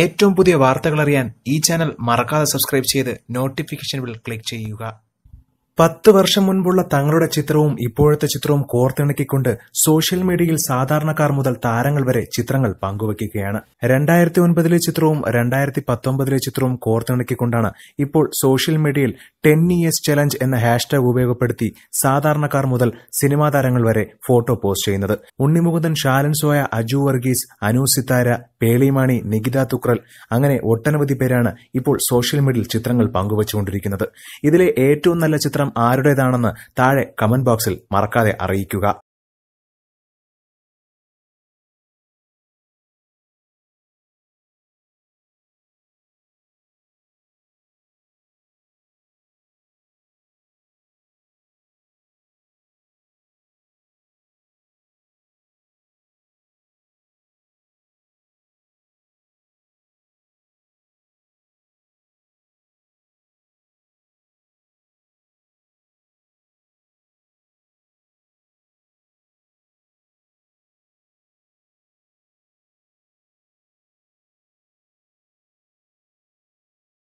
ഏറ്റവും പുതിയ വാർത്തകൾ അറിയാൻ ഈ ചാനൽ മറക്കാതെ സബ്സ്ക്രൈബ് ചെയ്ത് നോട്ടിഫിക്കേഷൻ ബിൽ ക്ലിക്ക് ചെയ്യുക. പത്ത് വർഷം മുൻപുള്ള തങ്ങളുടെ ചിത്രവും ഇപ്പോഴത്തെ ചിത്രവും കോർത്തിണക്കിക്കൊണ്ട് സോഷ്യൽ മീഡിയയിൽ സാധാരണക്കാർ മുതൽ താരങ്ങൾ വരെ ചിത്രങ്ങൾ പങ്കുവയ്ക്കുകയാണ്. രണ്ടായിരത്തി ഒൻപതിലെ ചിത്രവും രണ്ടായിരത്തി പത്തൊമ്പതിലെ ചിത്രവും കോർത്തിണക്കിക്കൊണ്ടാണ് ഇപ്പോൾ സോഷ്യൽ മീഡിയയിൽ ടെൻ ഇയേഴ്സ് ചലഞ്ച് എന്ന ഹാഷ്ടാഗ് ഉപയോഗപ്പെടുത്തി സാധാരണക്കാർ മുതൽ സിനിമാ താരങ്ങൾ വരെ ഫോട്ടോ പോസ്റ്റ് ചെയ്യുന്നത്. ഉണ്ണിമുകുന്ദൻ ഷാലൻ സോയ അജു വർഗീസ് അനു സിത്താര പേളിമാണി നികിത തുക്രൽ അങ്ങനെ ഒട്ടനവധി പേരാണ് ഇപ്പോൾ സോഷ്യൽ മീഡിയയിൽ ചിത്രങ്ങൾ പങ്കുവച്ചുകൊണ്ടിരിക്കുന്നത്. ഇതിലെ ഏറ്റവും നല്ല ചിത്രം ആരുടേതാണെന്ന് താഴെ കമന്റ് ബോക്സിൽ മറക്കാതെ അറിയിക്കുക